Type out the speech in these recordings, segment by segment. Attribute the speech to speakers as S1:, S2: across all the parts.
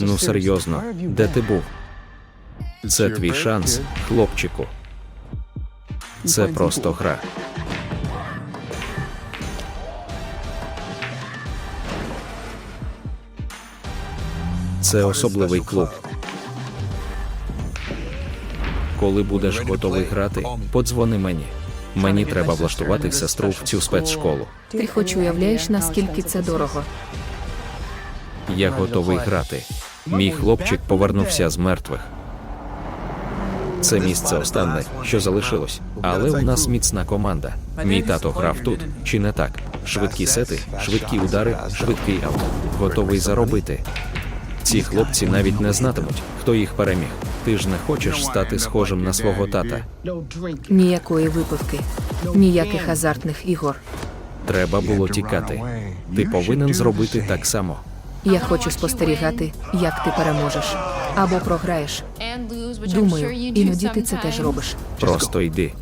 S1: Ну серйозно, де ти був? Це твій шанс, хлопчику. Це просто гра. Це особливий клуб. Коли будеш готовий грати, подзвони мені. Мені треба влаштувати сестру в цю спецшколу.
S2: Ти хоч уявляєш, наскільки це дорого.
S1: Я готовий грати. Мій хлопчик повернувся з мертвих. Це місце останнє, що залишилось. Але у нас міцна команда. Мій тато грав тут, чи не так? Швидкі сети, швидкі удари, швидкий аут. Готовий заробити. Ці хлопці навіть не знатимуть, хто їх переміг. Ти ж не хочеш стати схожим на свого тата.
S2: Ніякої випивки, ніяких азартних ігор.
S1: Треба було тікати. Ти повинен зробити так само.
S2: Я хочу спостерігати, як ти переможеш або програєш. Думаю, іноді ти це теж робиш.
S1: Просто йди.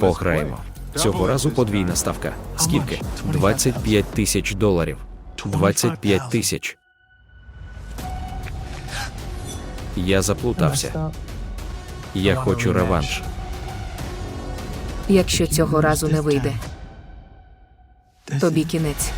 S1: Пограємо. Цього разу подвійна ставка. Скільки? 25 тисяч доларів. 25 тисяч. Я заплутався. Я хочу реванш.
S2: Якщо цього разу не вийде, тобі кінець.